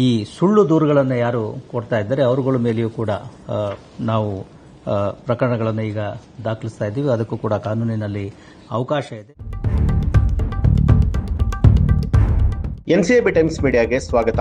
ಈ ಸುಳ್ಳು ದೂರುಗಳನ್ನು ಯಾರು ಕೊಡ್ತಾ ಇದ್ದಾರೆ, ಅವರುಗಳ ಮೇಲೆಯೂ ಕೂಡ ನಾವು ಪ್ರಕರಣಗಳನ್ನು ಈಗ ದಾಖಲಿಸ್ತಾ ಇದ್ದೀವಿ. ಅದಕ್ಕೂ ಕೂಡ ಕಾನೂನಿನಲ್ಲಿ ಅವಕಾಶ ಇದೆ. ಎನ್ಸಿಎಬಿ ಟೈಮ್ಸ್ ಮೀಡಿಯಾಗೆ ಸ್ವಾಗತ.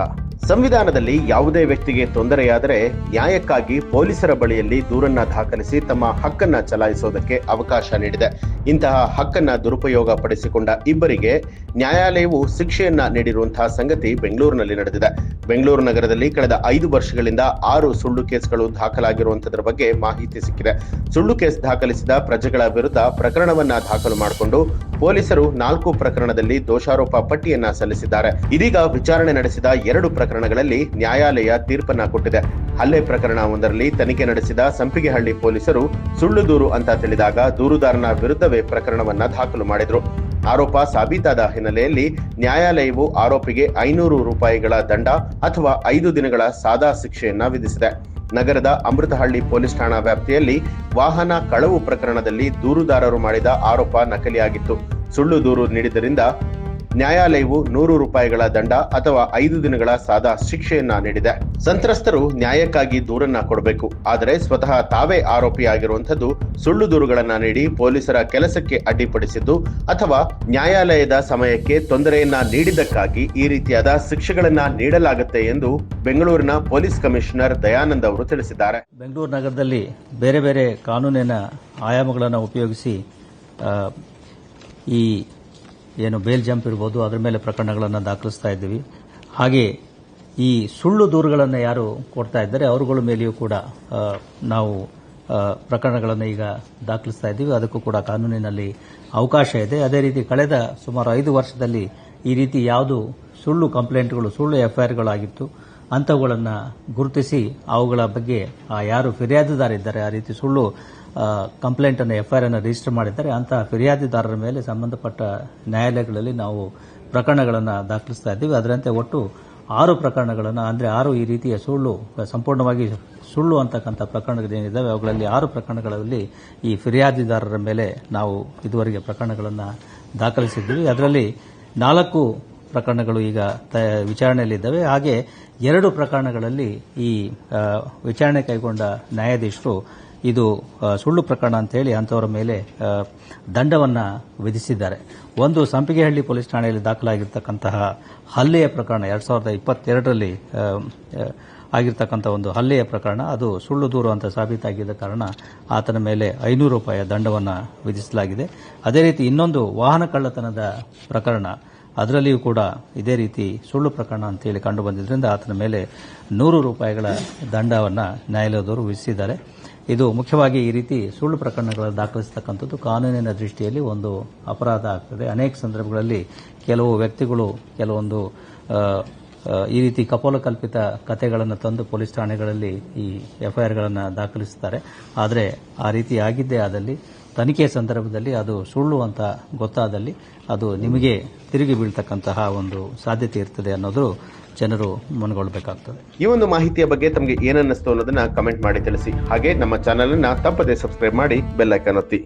ಸಂವಿಧಾನದಲ್ಲಿ ಯಾವುದೇ ವ್ಯಕ್ತಿಗೆ ತೊಂದರೆಯಾದರೆ ನ್ಯಾಯಕ್ಕಾಗಿ ಪೊಲೀಸರ ಬಳಿಯಲ್ಲಿ ದೂರನ್ನ ದಾಖಲಿಸಿ ತಮ್ಮ ಹಕ್ಕನ್ನ ಚಲಾಯಿಸೋದಕ್ಕೆ ಅವಕಾಶ ನೀಡಿದೆ. ಇಂತಹ ಹಕ್ಕನ್ನ ದುರುಪಯೋಗ ಪಡಿಸಿಕೊಂಡ ಇಬ್ಬರಿಗೆ ನ್ಯಾಯಾಲಯವು ಶಿಕ್ಷೆಯನ್ನ ನೀಡಿರುವಂತಹ ಸಂಗತಿ ಬೆಂಗಳೂರಿನಲ್ಲಿ ನಡೆದಿದೆ. ಬೆಂಗಳೂರು ನಗರದಲ್ಲಿ ಕಳೆದ ಐದು ವರ್ಷಗಳಿಂದ ಆರು ಸುಳ್ಳು ಕೇಸ್ಗಳು ದಾಖಲಾಗಿರುವಂತದ್ರ ಬಗ್ಗೆ ಮಾಹಿತಿ ಸಿಕ್ಕಿದೆ. ಸುಳ್ಳು ಕೇಸ್ ದಾಖಲಿಸಿದ ಪ್ರಜೆಗಳ ವಿರುದ್ಧ ಪ್ರಕರಣವನ್ನ ದಾಖಲು ಮಾಡಿಕೊಂಡು ಪೊಲೀಸರು ನಾಲ್ಕು ಪ್ರಕರಣದಲ್ಲಿ ದೋಷಾರೋಪ ಪಟ್ಟಿಯನ್ನ ಸಲ್ಲಿಸಿದ್ದಾರೆ. ಇದೀಗ ವಿಚಾರಣೆ ನಡೆಸಿದ ಎರಡು ಪ್ರಕರಣಗಳಲ್ಲಿ ನ್ಯಾಯಾಲಯ ತೀರ್ಪನ್ನ ಕೊಟ್ಟಿದೆ. ಹಲ್ಲೆ ಪ್ರಕರಣ ಒಂದರಲ್ಲಿ ತನಿಖೆ ನಡೆಸಿದ ಸಂಪಿಗೆಹಳ್ಳಿ ಪೊಲೀಸರು ಸುಳ್ಳು ದೂರು ಅಂತ ತಿಳಿದಾಗ ದೂರುದಾರನ ವಿರುದ್ಧವೇ ಪ್ರಕರಣವನ್ನ ದಾಖಲು ಮಾಡಿದ್ರು. ಆರೋಪ ಸಾಬೀತಾದ ಹಿನ್ನೆಲೆಯಲ್ಲಿ ನ್ಯಾಯಾಲಯವು ಆರೋಪಿಗೆ ಐನೂರು ರೂಪಾಯಿಗಳ ದಂಡ ಅಥವಾ ಐದು ದಿನಗಳ ಸಾದಾ ಶಿಕ್ಷೆಯನ್ನ ವಿಧಿಸಿದೆ. ನಗರದ ಅಮೃತಹಳ್ಳಿ ಪೊಲೀಸ್ ಠಾಣಾ ವ್ಯಾಪ್ತಿಯಲ್ಲಿ ವಾಹನ ಕಳವು ಪ್ರಕರಣದಲ್ಲಿ ದೂರುದಾರರು ಮಾಡಿದ ಆರೋಪ ನಕಲಿಯಾಗಿತ್ತು. ಸುಳ್ಳು ದೂರು ನೀಡಿದ್ದರಿಂದ ನ್ಯಾಯಾಲಯವು ನೂರು ರೂಪಾಯಿಗಳ ದಂಡ ಅಥವಾ ಐದು ದಿನಗಳ ಸಾದಾ ಶಿಕ್ಷೆಯನ್ನ ನೀಡಿದೆ. ಸಂತ್ರಸ್ತರು ನ್ಯಾಯಕ್ಕಾಗಿ ದೂರನ್ನ ಕೊಡಬೇಕು. ಆದರೆ ಸ್ವತಃ ತಾವೇ ಆರೋಪಿಯಾಗಿರುವಂಥದ್ದು ಸುಳ್ಳು ದೂರುಗಳನ್ನ ನೀಡಿ ಪೊಲೀಸರ ಕೆಲಸಕ್ಕೆ ಅಡ್ಡಿಪಡಿಸಿದ್ದು ಅಥವಾ ನ್ಯಾಯಾಲಯದ ಸಮಯಕ್ಕೆ ತೊಂದರೆಯನ್ನ ನೀಡಿದ್ದಕ್ಕಾಗಿ ಈ ರೀತಿಯಾದ ಶಿಕ್ಷೆಗಳನ್ನ ನೀಡಲಾಗುತ್ತೆ ಎಂದು ಬೆಂಗಳೂರಿನ ಪೊಲೀಸ್ ಕಮಿಷನರ್ ದಯಾನಂದ್ ಅವರು ತಿಳಿಸಿದ್ದಾರೆ. ಬೆಂಗಳೂರು ನಗರದಲ್ಲಿ ಬೇರೆ ಬೇರೆ ಕಾನೂನಿನ ಆಯಾಮಗಳನ್ನು ಉಪಯೋಗಿಸಿ ಈ ಏನು ಬೇಲ್ ಜಂಪ್ ಇರ್ಬೋದು, ಅದರ ಮೇಲೆ ಪ್ರಕರಣಗಳನ್ನು ದಾಖಲಿಸ್ತಾ ಇದ್ದೀವಿ. ಹಾಗೆ ಈ ಸುಳ್ಳು ದೂರುಗಳನ್ನು ಯಾರು ಕೊಡ್ತಾ ಇದ್ದಾರೆ, ಅವರುಗಳ ಮೇಲೆಯೂ ಕೂಡ ನಾವು ಪ್ರಕರಣಗಳನ್ನು ಈಗ ದಾಖಲಿಸ್ತಾ ಇದ್ದೀವಿ. ಅದಕ್ಕೂ ಕೂಡ ಕಾನೂನಿನಲ್ಲಿ ಅವಕಾಶ ಇದೆ. ಅದೇ ರೀತಿ ಕಳೆದ ಸುಮಾರು ಐದು ವರ್ಷದಲ್ಲಿ ಈ ರೀತಿ ಯಾವುದು ಸುಳ್ಳು ಕಂಪ್ಲೇಂಟ್ಗಳು, ಸುಳ್ಳು ಎಫ್ಐಆರ್ಗಳಾಗಿತ್ತು ಅಂಥವುಗಳನ್ನು ಗುರುತಿಸಿ ಅವುಗಳ ಬಗ್ಗೆ ಯಾರು ಫಿರ್ಯಾದಿದಾರಿದ್ದಾರೆ, ಆ ರೀತಿ ಸುಳ್ಳು ಕಂಪ್ಲೇಂಟ್ ಅನ್ನು ಎಫ್ಐಆರ್ ಅನ್ನು ರಿಜಿಸ್ಟರ್ ಮಾಡಿದ್ದಾರೆ, ಅಂತಹ ಫಿರ್ಯಾದಿದಾರರ ಮೇಲೆ ಸಂಬಂಧಪಟ್ಟ ನ್ಯಾಯಾಲಯಗಳಲ್ಲಿ ನಾವು ಪ್ರಕರಣಗಳನ್ನು ದಾಖಲಿಸ್ತಾ ಇದ್ದೀವಿ. ಅದರಂತೆ ಒಟ್ಟು ಆರು ಪ್ರಕರಣಗಳನ್ನು, ಅಂದರೆ ಆರು ಈ ರೀತಿಯ ಸುಳ್ಳು, ಸಂಪೂರ್ಣವಾಗಿ ಸುಳ್ಳು ಅಂತಕ್ಕಂಥ ಪ್ರಕರಣಗಳೇನಿದ್ದಾವೆ ಅವುಗಳಲ್ಲಿ ಆರು ಪ್ರಕರಣಗಳಲ್ಲಿ ಈ ಫಿರ್ಯಾದಿದಾರರ ಮೇಲೆ ನಾವು ಇದುವರೆಗೆ ಪ್ರಕರಣಗಳನ್ನು ದಾಖಲಿಸಿದ್ದೀವಿ. ಅದರಲ್ಲಿ ನಾಲ್ಕು ಪ್ರಕರಣಗಳು ಈಗ ವಿಚಾರಣೆಯಲ್ಲಿದ್ದಾವೆ. ಹಾಗೆ ಎರಡು ಪ್ರಕರಣಗಳಲ್ಲಿ ಈ ವಿಚಾರಣೆ ಕೈಗೊಂಡ ನ್ಯಾಯಾಧೀಶರು ಇದು ಸುಳ್ಳು ಪ್ರಕರಣ ಅಂತ ಹೇಳಿ ಅಂಥವರ ಮೇಲೆ ದಂಡವನ್ನ ವಿಧಿಸಿದ್ದಾರೆ. ಒಂದು ಸಂಪಿಗೆಹಳ್ಳಿ ಪೊಲೀಸ್ ಠಾಣೆಯಲ್ಲಿ ದಾಖಲಾಗಿರ್ತಕ್ಕಂತಹ ಹಲ್ಲೆಯ ಪ್ರಕರಣ, ಎರಡ್ ಸಾವಿರದ ಇಪ್ಪತ್ತೆರಡರಲ್ಲಿ ಆಗಿರ್ತಕ್ಕಂಥ ಒಂದು ಹಲ್ಲೆಯ ಪ್ರಕರಣ, ಅದು ಸುಳ್ಳು ದೂರು ಅಂತ ಸಾಬೀತಾಗಿದ್ದ ಕಾರಣ ಆತನ ಮೇಲೆ ಐನೂರು ರೂಪಾಯಿಯ ದಂಡವನ್ನು ವಿಧಿಸಲಾಗಿದೆ. ಅದೇ ರೀತಿ ಇನ್ನೊಂದು ವಾಹನ ಕಳ್ಳತನದ ಪ್ರಕರಣ ಅದರಲ್ಲಿಯೂ ಕೂಡ ಇದೇ ರೀತಿ ಸುಳ್ಳು ಪ್ರಕರಣ ಅಂತೇಳಿ ಕಂಡು ಬಂದಿದ್ದರಿಂದ ಆತನ ಮೇಲೆ ನೂರು ರೂಪಾಯಿಗಳ ದಂಡವನ್ನು ನ್ಯಾಯಾಲಯದವರು ವಿಧಿಸಿದ್ದಾರೆ. ಇದು ಮುಖ್ಯವಾಗಿ ಈ ರೀತಿ ಸುಳ್ಳು ಪ್ರಕರಣಗಳನ್ನು ದಾಖಲಿಸತಕ್ಕಂಥದ್ದು ಕಾನೂನಿನ ದೃಷ್ಟಿಯಲ್ಲಿ ಒಂದು ಅಪರಾಧ ಆಗ್ತದೆ. ಅನೇಕ ಸಂದರ್ಭಗಳಲ್ಲಿ ಕೆಲವು ವ್ಯಕ್ತಿಗಳು ಕೆಲವೊಂದು ಈ ರೀತಿ ಕಪೋಲಕಲ್ಪಿತ ಕಥೆಗಳನ್ನು ತಂದು ಪೊಲೀಸ್ ಠಾಣೆಗಳಲ್ಲಿ ಈ ಎಫ್ಐಆರ್ಗಳನ್ನು ದಾಖಲಿಸುತ್ತಾರೆ. ಆದರೆ ಆ ರೀತಿ ಆಗಿದ್ದೇ ಆದಲ್ಲಿ ತನಿಖೆ ಸಂದರ್ಭದಲ್ಲಿ ಅದು ಸುಳ್ಳು ಅಂತ ಗೊತ್ತಾದಲ್ಲಿ ಅದು ನಿಮಗೆ ತಿರುಗಿ ಬೀಳ್ತಕ್ಕಂತಹ ಒಂದು ಸಾಧ್ಯತೆ ಇರ್ತದೆ ಅನ್ನೋದು ಜನರು ಮನಗೊಳ್ಬೇಕಾಗ್ತದೆ. ಈ ಒಂದು ಮಾಹಿತಿಯ ಬಗ್ಗೆ ತಮಗೆ ಏನನ್ನಿಸ್ತು ಅನ್ನೋದನ್ನ ಕಮೆಂಟ್ ಮಾಡಿ ತಿಳಿಸಿ. ಹಾಗೆ ನಮ್ಮ ಚಾನೆಲ್ ಅನ್ನ ತಪ್ಪದೆ ಸಬ್ಸ್ಕ್ರೈಬ್ ಮಾಡಿ ಬೆಲ್ ಐಕಾನ್ ಒತ್ತಿ.